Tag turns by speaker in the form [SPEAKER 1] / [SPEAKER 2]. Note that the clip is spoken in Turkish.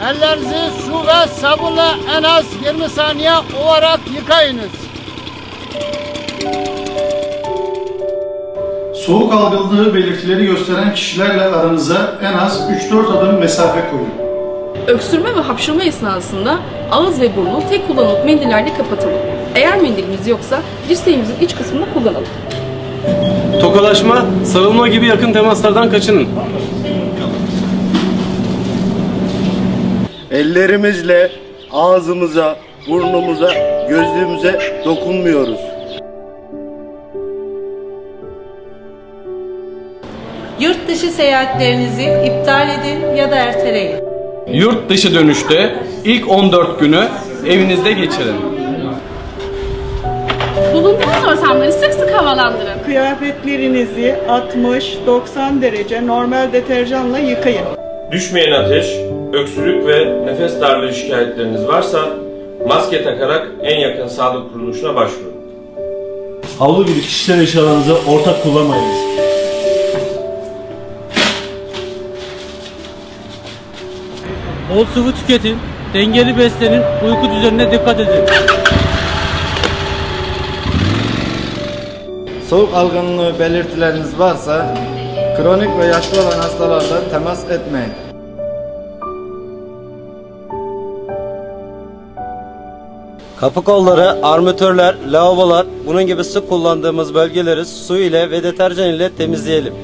[SPEAKER 1] Ellerinizi su ve sabunla en az 20 saniye ovarak yıkayınız.
[SPEAKER 2] Soğuk algınlığı belirtileri gösteren kişilerle aranıza en az 3-4 adım mesafe koyun.
[SPEAKER 3] Öksürme ve hapşırma esnasında ağız ve burnu tek kullanımlık mendillerle kapatalım. Eğer mendilimiz yoksa dirseğimizin iç kısmını kullanalım.
[SPEAKER 4] Tokalaşma, sarılma gibi yakın temaslardan kaçının.
[SPEAKER 5] Ellerimizle ağzımıza, burnumuza, gözlüğümüze dokunmuyoruz.
[SPEAKER 6] Yurt dışı seyahatlerinizi iptal edin ya da erteleyin.
[SPEAKER 4] Yurt dışı dönüşte ilk 14 günü evinizde geçirin.
[SPEAKER 3] Bulunduğunuz ortamları sık sık havalandırın.
[SPEAKER 7] Kıyafetlerinizi 60-90 derece normal deterjanla yıkayın.
[SPEAKER 8] Düşmeyen ateş, öksürük ve nefes darlığı şikayetleriniz varsa maske takarak en yakın sağlık kuruluşuna başvurun.
[SPEAKER 9] Havlu gibi kişisel eşyalarınızı ortak kullanmayınız.
[SPEAKER 10] Bol sıvı tüketin, dengeli beslenin, uyku düzenine dikkat edin.
[SPEAKER 5] Soğuk algınlığı belirtileriniz varsa kronik ve yaşlı olan hastalarla temas etmeyin.
[SPEAKER 11] Kapı kolları, armatörler, lavabolar, bunun gibi sık kullandığımız bölgeleri su ile ve deterjan ile temizleyelim.